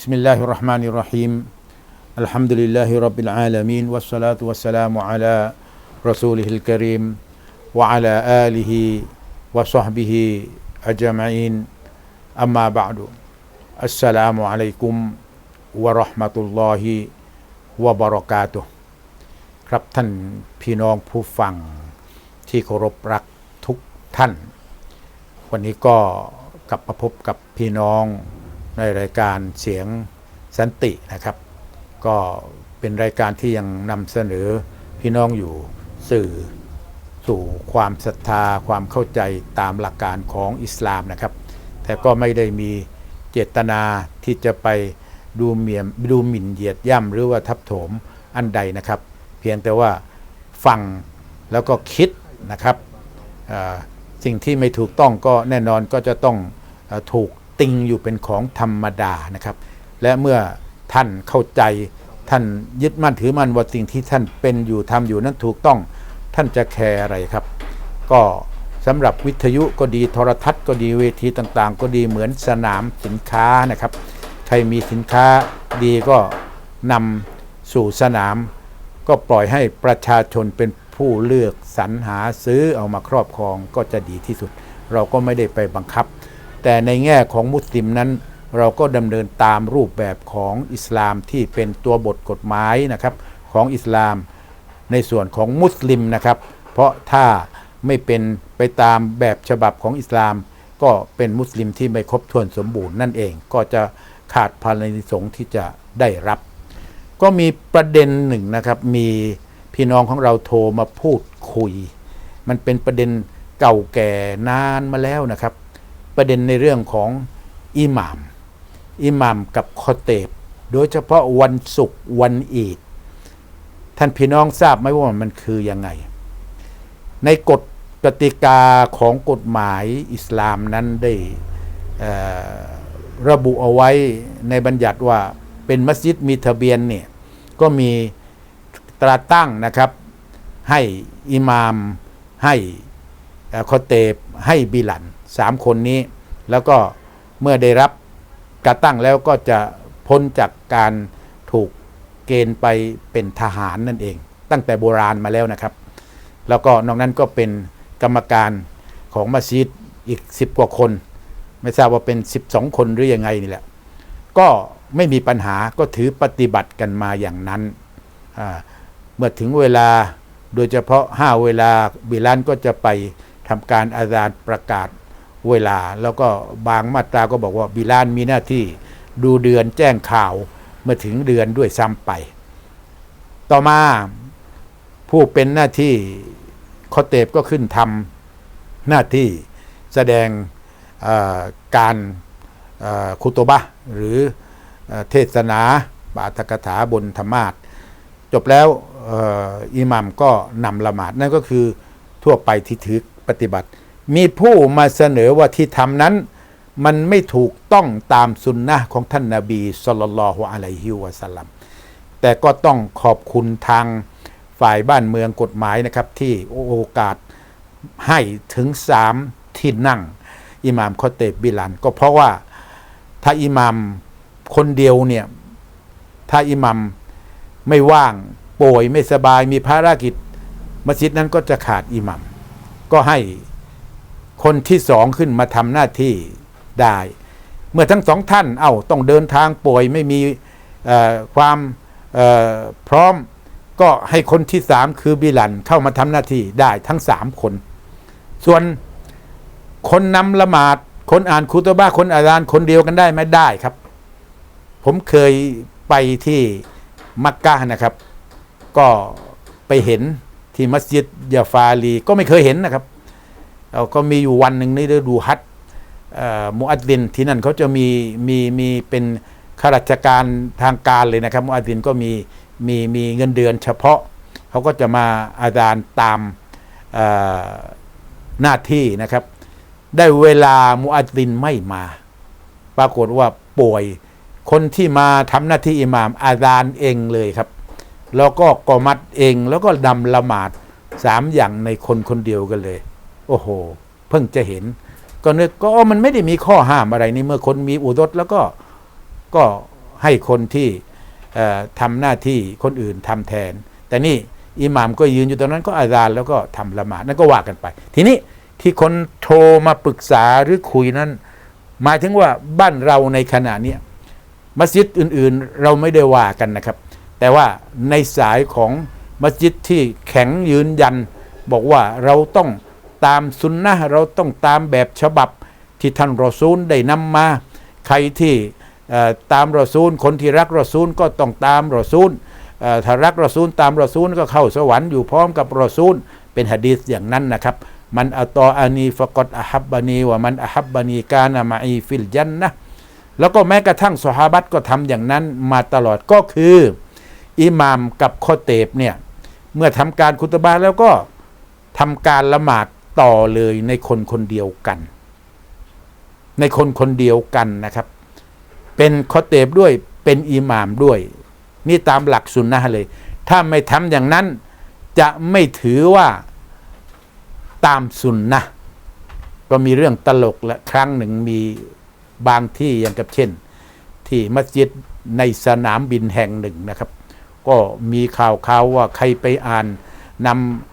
بسم الله الرحمن الرحيم الحمد لله رب العالمين والصلاة والسلام على رسوله الكريم وعلى آله وصحبه أجمعين أما بعد السلام عليكم ورحمة الله وبركاته ครับท่านพี่น้องผู้ฟังที่เคารพรักทุกท่าน วันนี้ก็กลับมาพบกับพี่น้อง ในรายการเสียงสันตินะครับ ก็เป็นรายการที่ยังนำเสนอพี่น้องอยู่สื่อสู่ความศรัทธาความเข้าใจตามหลักการของอิสลามนะครับ แต่ก็ไม่ได้มีเจตนาที่จะไปดูเมียมดูหมิ่นเหยียดย่ำหรือว่าทับถมอันใดนะครับ เพียงแต่ว่าฟังแล้วก็คิดนะครับสิ่งที่ไม่ถูกต้องก็แน่นอนก็จะต้องถูก ติงอยู่เป็นของธรรมดานะครับ และเมื่อท่านเข้าใจท่านยึดมั่นถือมั่นว่าสิ่งที่ท่านเป็นอยู่ทำอยู่นั้นถูกต้องท่านจะแคร์อะไรครับ ก็สำหรับวิทยุก็ดีโทรทัศน์ก็ดีเวทีต่างๆ ก็ดีเหมือนสนามสินค้านะครับ ใครมีสินค้าดีก็นำสู่สนาม ก็ปล่อยให้ประชาชนเป็นผู้เลือกสรรหาซื้อเอามาครอบครองก็จะดีที่สุด เราก็ไม่ได้ไปบังคับ แต่ในแง่ของมุสลิมนั้น เราก็ดำเนินตามรูปแบบของอิสลามที่เป็นตัวบทกฎหมายนะครับของอิสลามในส่วนของมุสลิมนะครับ เพราะถ้าไม่เป็นไปตามแบบฉบับของอิสลาม ก็เป็นมุสลิมที่ไม่ครบถ้วนสมบูรณ์นั่นเอง ก็จะขาดพานิสงที่จะได้รับ ก็มีประเด็นหนึ่งนะครับ มีพี่น้องของเราโทรมาพูดคุย มันเป็นประเด็นเก่าแก่นานมาแล้วนะครับ ประเด็นในเรื่องของอิหม่าม อิหม่ามกับคอเตบ โดยเฉพาะวันศุกร์วันอีด ท่านพี่น้องทราบไหมว่ามันคือยังไง ในกฎกติกาของกฎหมายอิสลามนั้นได้ระบุเอาไว้ในบัญญัติว่าเป็นมัสยิดมีทะเบียนเนี่ยก็มีตราตั้งนะครับ ให้อิหมาม ให้คอเตบให้บิลัน สามคนนี้ แล้วก็เมื่อได้รับการตั้งแล้วก็จะพ้นจากการถูกเกณฑ์ไปเป็นทหารนั่นเอง ตั้งแต่โบราณมาแล้วนะครับ แล้วก็นอกนั้นก็เป็นกรรมการของมัสยิดอีก 10 กว่าคน ไม่ทราบว่าเป็น 12 คนหรือยังไงนี่แหละ ก็ไม่มีปัญหาก็ถือปฏิบัติกันมาอย่างนั้นเมื่อถึงเวลาโดยเฉพาะ 5 เวลาบิลันก็จะไปทำการอาจารย์ประกาศ เวลา แล้วก็บางมาตราก็บอกว่าบิลานมีหน้าที่ดูเดือนแจ้งข่าวเมื่อถึงเดือนด้วยซ้ำไป ต่อมาผู้เป็นหน้าที่คอเตบก็ขึ้นทำหน้าที่แสดงการคุโตบะหรือเอ่อเทศนาบาทกถาบนธรรมาทจบแล้วอ,อ,อิหมัมก็นำละหมาดนั่นก็คือทั่วไปที่ถือปฏิบัติ มีผู้มาเสนอว่าที่ทำนั้น มันไม่ถูกต้องตามสุนนะของท่านนาบีสุลต่านละฮ์อะลัยฮิวะสัลลัมแต่ก็ต้องขอบคุณทางฝ่ายบ้านเมืองกฎหมายนะครับ ที่โอกาสให้ถึงสามที่นั่ง อิหม่ามคอเตบบิลัน ก็เพราะว่าถ้าอิหม่ามคนเดียวเนี่ย ถ้าอิหมัมไม่ว่างป่วยไม่สบายมีภารกิจ มัสยิดนั้นก็จะขาดอิหมัมก็ให้ คนที่สองขึ้นมาทำหน้าที่ได้ เมื่อทั้งสองท่านเอ้าต้องเดินทางป่วยไม่มีความพร้อมก็ให้คนที่สามคือบิลันเข้ามาทำหน้าที่ได้ทั้งสามคน ส่วนคนนำละหมาด คนอ่านคุตบะห์คนอาจารย์คนเดียวกันได้ไหมได้ครับ ผมเคยไปที่มักกะนะครับ ก็ไปเห็นที่มัสยิดยาฟาลีก็ไม่เคยเห็นนะครับ เราก็มีอยู่วันหนึ่งในฤดูฮัจญ์เอ่อมุอัดดินที่นั่นเขาจะมีมีมีเป็นข้าราชการทางการเลยนะครับ มุอัดดินก็มีมีมีเงินเดือนเฉพาะเขาก็จะมาอาจารย์ตามหน้าที่นะครับ ได้เวลามุอัดดินไม่มา ปรากฏว่าป่วยคนที่มาทำหน้าที่อิหม่ามอาจารย์เองเลยครับ แล้วก็กอมัดเองแล้วก็ดำละหมาดสามอย่างในคนคนเดียวกันเลย โอ้โห เพิ่งจะเห็น ก็นึกก็มันไม่ได้มีข้อห้ามอะไรนี่เมื่อคนมีอุดรแล้วก็ก็ให้คนที่เอ่อทำหน้าที่คนอื่นทำแทน แต่นี่อิหม่ามก็ยืนอยู่ตรงนั้นก็อาจารย์แล้วก็ทำละหมาดนั่นก็ว่ากันไป ทีนี้ที่คนโทรมาปรึกษาหรือคุยนั้น หมายถึงว่าบ้านเราในขณะนี้มัสยิดอื่นๆ เราไม่ได้ว่ากันนะครับ แต่ว่าในสายของมัสยิดที่แข็งยืนยัน บอกว่าเราต้อง ตามสุนนะเราต้องตามแบบฉบับที่ท่านรอซูลได้นำมา ใครที่ตามรอซูล คนที่รักรอซูลก็ต้องตามรอซูลถ้ารักรอซูลตามรอซูลก็เข้าสวรรค์อยู่พร้อมกับรอซูล เป็นหะดีษอย่างนั้นนะครับ มันอัตออานีฟะกอดอฮับบานีว่ามันอฮับบานีกานะมาอีฟิลจันนะแล้วก็แม้กระทั่งสฮาบัตก็ทำอย่างนั้นมาตลอดก็คืออิหม่ามกับคอเตบเนี่ย เมื่อทำการคุตบาแล้วก็ทำการละหมาด ต่อเลยในคนคนเดียวกัน ในคนคนเดียวกันนะครับ เป็นคอเตบด้วยเป็นอิหมามด้วย นี่ตามหลักสุนนะเลย ถ้าไม่ทำอย่างนั้นจะไม่ถือว่าตามสุนนะก็มีเรื่องตลกและครั้งหนึ่งมีบางที่อย่างกับเช่น ที่มัสยิดในสนามบินแห่งหนึ่งนะครับ ก็มีข่าวข่าวว่าใครไปอ่านนำ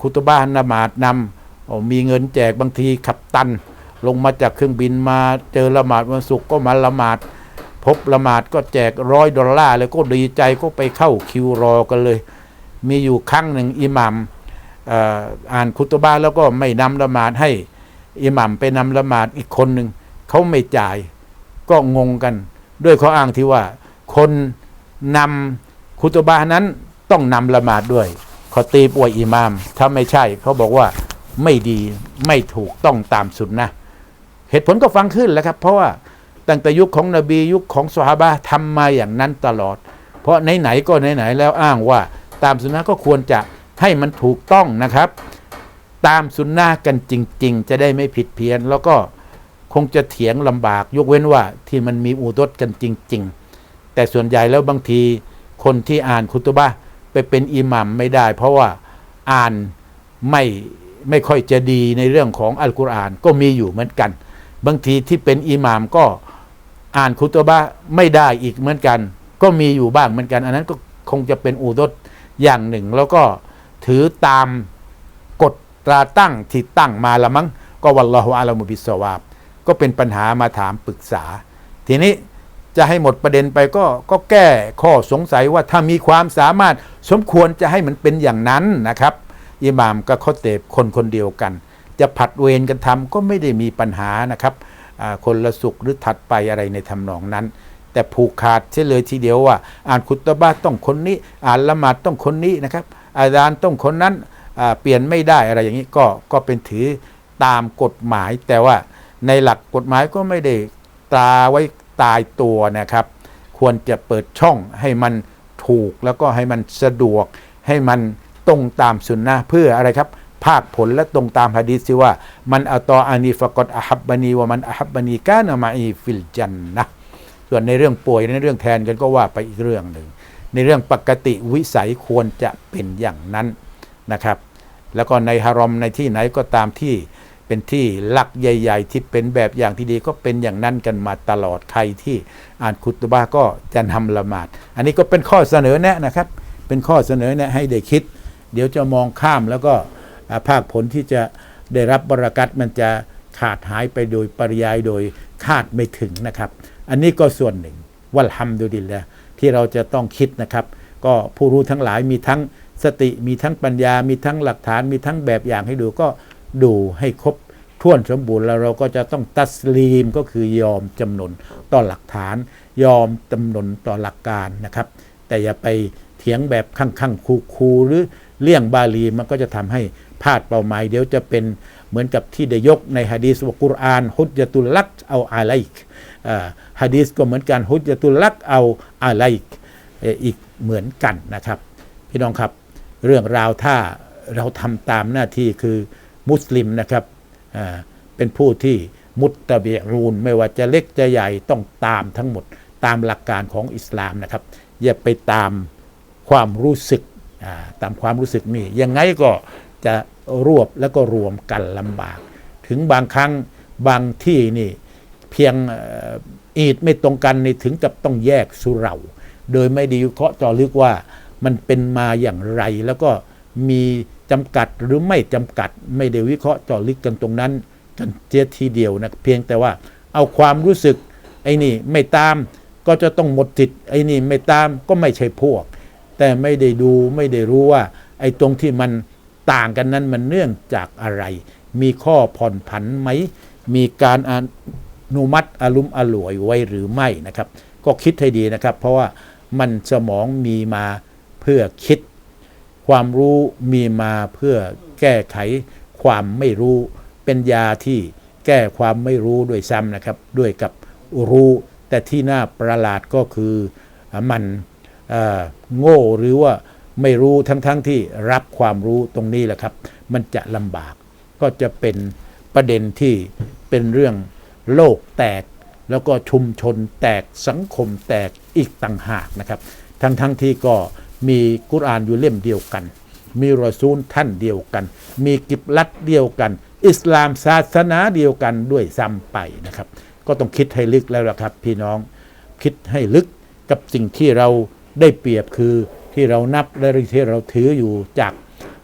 คุตบ้านนมาดนำมีเงินแจกบางทีขับตัน ลงมาจากเครื่องบินมาเจอละหมาดวันศุกร์ก็มาละหมาด พบละหมาดก็แจกร้อยดอลลาร์เลยก็ดีใจก็ไปเข้าคิวรอกันเลย มีอยู่ครั้งหนึ่งอิหมัมอ่ออ่านคุตบ้าแล้วก็ไม่นำละหมาดให้อิหมัมไปนำละหมาดอีกคนหนึ่งเขาไม่จ่ายก็งงกัน ด้วยข้ออ้างที่ว่า คนนำคุตบานั้นต้องนำละหมาดด้วย เขอตีป่วยอิหมาม ถ้าไม่ใช่เขาบอกว่าไม่ดีไม่ถูกต้องตามสุนนะเหตุผลก็ฟังขึ้นแล้วครับ เพราะว่าตั้งแต่ยุคของนบียุคของสฮาบะทำมาอย่างนั้นตลอด เพราะไหนๆก็ไหนๆแล้วอ้างว่าตามสุนนะก็ควรจะให้มันถูกต้องนะครับ ตามสุนนะกันจริง ๆ จะได้ไม่ผิดเพี้ยน แล้วก็คงจะเถียงลำบาก ยกเว้นว่าที่มันมีอูดดกันจริง ๆ แต่ส่วนใหญ่แล้วบางทีคนที่อ่านคุตบะ ไปเป็นอิหมัมไม่ได้ เพราะว่าอ่านไม่ไม่ค่อยจะดีในเรื่องของอัลกุรอานก็มีอยู่เหมือนกัน บางทีที่เป็นอิหมามก็อ่านคุตบะไม่ได้อีกเหมือนกัน ก็มีอยู่บ้างเหมือนกัน อันนั้นก็คงจะเป็นอูดดอย่างหนึ่ง แล้วก็ถือตามกฎตราตั้งที่ตั้งมาละมั้งก็วัลลอฮุอาลามุบิสวาบก็เป็นปัญหามาถามปรึกษา ทีนี้ จะให้หมดประเด็นไปก็ก็แก้ข้อสงสัยว่าถ้ามีความสามารถสมควรจะให้มันเป็นอย่างนั้นนะครับ อิหม่ามกับข้อเตบคนคนเดียวกัน จะผัดเวรกันทำก็ไม่ได้มีปัญหานะครับคนละสุขหรือถัดไปอะไรในทำนองนั้น แต่ผูกขาดเสียเลยทีเดียวว่า อ่านคุตบะห์ต้องคนนี้ อ่านละหมาดต้องคนนี้นะครับ อาจารย์ต้องคนนั้นเปลี่ยนไม่ได้อะไรอย่างนี้ก็ก็เป็นถือตามกฎหมาย แต่ว่าในหลักกฎหมายก็ไม่ได้ตราไว้ ตายตัวนะครับ ควรจะเปิดช่องให้มันถูกแล้วก็ให้มันสะดวก ให้มันตรงตามสุนนะเพื่ออะไรครับ ภาคผลและตรงตามฮะดีษที่ว่ามันอัตออานีฟกอดอฮับบานีว่ามันอฮับบานีกานะมาอีฟิลจันนะส่วนในเรื่องป่วยในเรื่องแทนกันก็ว่าไปอีกเรื่องหนึ่งในเรื่องปกติวิสัยควรจะเป็นอย่างนั้นนะครับ แล้วก็ในฮารอมในที่ไหนก็ตามที่ เป็นที่หลักใหญ่ ๆ ที่เป็นแบบอย่างที่ดีก็เป็นอย่างนั้นกันมาตลอดใครที่อ่านคุตบะก็จะทำละหมาด อันนี้ก็เป็นข้อเสนอแนะนะครับ เป็นข้อเสนอแนะให้ได้คิด เดี๋ยวจะมองข้ามแล้วก็ภาคผลที่จะได้รับบรารักัตมันจะขาดหายไปโดยปริยายโดยคาดไม่ถึงนะครับ อันนี้ก็ส่วนหนึ่งวัลฮัมดุลิลละที่เราจะต้องคิดนะครับ ก็ผู้รู้ทั้งหลายมีทั้งสติมีทั้งปัญญา มีทั้งหลักฐานมีทั้งแบบอย่างให้ดูก็ ดูให้ครบถ้วนสมบูรณ์แล้วเราก็จะต้องตัสลีมก็คือยอมจำนนต่อหลักฐาน ยอมจำนนต่อหลักการนะครับ แต่อย่าไปเถียงแบบข้างๆคูๆหรือเลี่ยงบาลีมันก็จะทำให้พลาดเป้าหมาย เดี๋ยวจะเป็นเหมือนกับที่ได้ยกในฮะดีษว่ากุรอานฮุจะตุลักเอาอาไลกฮะดีษก็เหมือนกันฮุจะตุลักเอาอาไลกอีกเหมือนกันนะครับ พี่น้องครับ เรื่องราวถ้าเราทำตามหน้าที่คือ มุสลิมนะครับเป็นผู้ที่มุตตะเบียรูนไม่ว่าจะเล็กจะใหญ่ต้องตามทั้งหมดตามหลักการของอิสลามนะครับ อย่าไปตามความรู้สึกตามความรู้สึกนี่ยังไงก็จะรวบแล้วก็รวมกันลำบาก ถึงบางครั้งบางที่นี่เพียงอีดไม่ตรงกันนี่ถึงกับต้องแยกสุเรา โดยไม่ดีเคาะจอลึกว่ามันเป็นมาอย่างไรแล้วก็ มีจำกัดหรือไม่จำกัดไม่ได้วิเคราะห์เจอลึกกันตรงนั้นกันเจียทีเดียวนะเพียงแต่ว่าเอาความรู้สึกไอ้นี่ไม่ตามก็จะต้องหมดสิทธิ์ไอ้นี่ไม่ตามก็ไม่ใช่พวก แต่ไม่ได้ดูไม่ได้รู้ว่า ไอ้ตรงที่มันต่างกันนั้นมันเนื่องจากอะไร มีข้อผ่อนผันไหม มีการอนุมัติอารุมอร่วยไว้หรือไม่นะครับ ก็คิดให้ดีนะครับ เพราะว่ามันสมองมีมาเพื่อคิด ความรู้มีมาเพื่อแก้ไขความไม่รู้ เป็นยาที่แก้ความไม่รู้ด้วยซ้ำนะครับ ด้วยกับรู้ แต่ที่น่าประหลาดก็คือมันโง่หรือว่าไม่รู้ทั้งๆทที่รับความรู้ตรงนี้แหละครับ มันจะลำบากก็จะเป็นประเด็นที่เป็นเรื่องโลกแตก แล้วก็ชุมชนแตกสังคมแตกอีกต่างหากนะครับ ทั้งๆทที่ก็ มีกุรอานอยู่เล่มเดียวกัน มีรอซูลท่านเดียวกัน มีกิบลัดเดียวกัน อิสลามศาสนาเดียวกันด้วยซ้ำไปนะครับ ก็ต้องคิดให้ลึกแล้วล่ะครับ พี่น้องคิดให้ลึกกับสิ่งที่เราได้เปรียบคือที่เรานับและที่เราถืออยู่จาก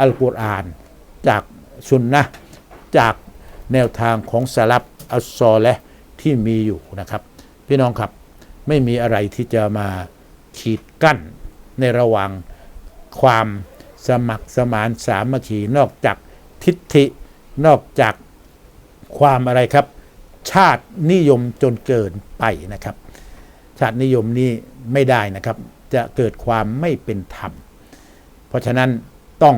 อัลกุรอาน จากสุนนะจากแนวทางของสลับอัลซอและที่มีอยู่นะครับ พี่น้องครับไม่มีอะไรที่จะมาขีดกั้น ในระหว่างความสมัครสมานสามัคคีนอกจากทิฏฐิ นอกจากความอะไรครับ ชาตินิยมจนเกินไปนะครับ ชาตินิยมนี้ไม่ได้นะครับ จะเกิดความไม่เป็นธรรม เพราะฉะนั้นต้อง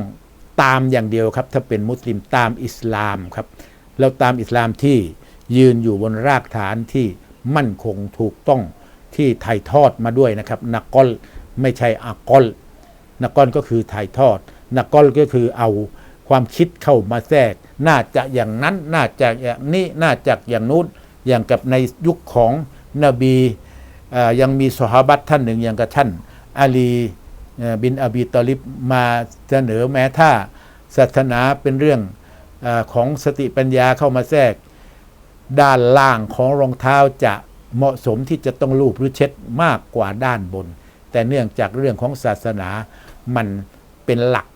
ตามอย่างเดียวครับ ถ้าเป็นมุสลิมตามอิสลามครับแล้วตามอิสลามที่ยืนอยู่บนรากฐานที่มั่นคงถูกต้องที่ถ่ายทอดมาด้วยนะครับนักกอล ไม่ใช่อากอลนักกอลก็คือถ่ายทอด นักกอลก็คือเอาความคิดเข้ามาแทรก น่าจะอย่างนั้น น่าจะอย่างนี้ น่าจะอย่างนู้น อย่างกับในยุคของนบีอ่อยังมีสหบัตท่านหนึ่งอย่างกับท่านอาลีเอ่อบินอบีตอลิบมาเสนอแม้ถ้าศาสนาเป็นเรื่องอของสติปัญญาเข้ามาแทรก ด้านล่างของรองเท้าจะเหมาะสมที่จะต้องลูบหรือเช็ดมากกว่าด้านบน แต่เนื่องจากเรื่องของศาสนามันเป็นหลัก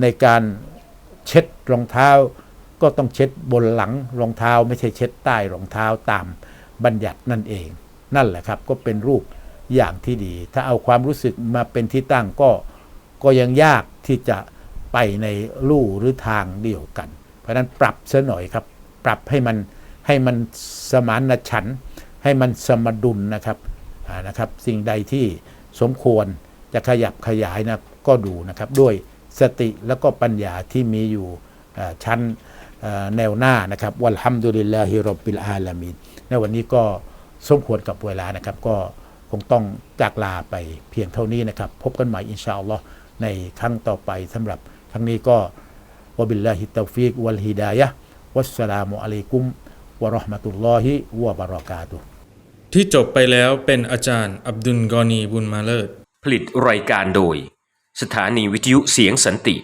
ในการเช็ดรองเท้า ก็ต้องเช็ดบนหลังรองเท้า ไม่ใช่เช็ดใต้รองเท้าตามบัญญัตินั่นเอง นั่นแหละครับก็เป็นรูปอย่างที่ดี ถ้าเอาความรู้สึกมาเป็นที่ตั้งก็ก็ยังยากที่จะไปในลู่หรือทางเดียวกัน เพราะนั้นปรับซะหน่อยครับ ปรับให้มันให้มันสมานฉันท์ให้มันสมดุลนะครับนะครับ สิ่งใดที่ สมควรจะขยับขยายนะก็ดูนะครับด้วยสติแล้วก็ปัญญาที่มีอยู่ชั้นแนวหน้านะครับวัลฮัมดุลิลลาฮิรบบิลอาลามีนในวันนี้ก็สมควรกับเวลานะครับ ก็คงต้องจากลาไปเพียงเท่านี้นะครับ พบกันใหม่อินชาอัลลอฮ์ในครั้งต่อไปสำหรับครั้งนี้ก็วบิลลาฮิตตฟิกวัลฮิดายะวัสสลามุอะลัยกุมวะราะห์มะตุลลอฮิวะบะเราะกาตุฮ์ ที่จบไปแล้วเป็นอาจารย์อับดุลกอนีบุญมาเลิศ ผลิตรายการโดย สถานีวิทยุเสียงสันติ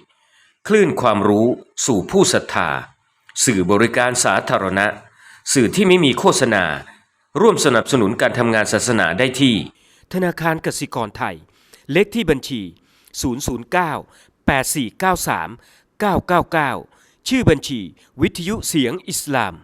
คลื่นความรู้สู่ผู้ศรัทธา สื่อบริการสาธารณะ สื่อที่ไม่มีโฆษณา ร่วมสนับสนุนการทำงานศาสนาได้ที่ ธนาคารกสิกรไทย เลขที่บัญชี 009 8493 999 ชื่อบัญชี วิทยุเสียงอิสลาม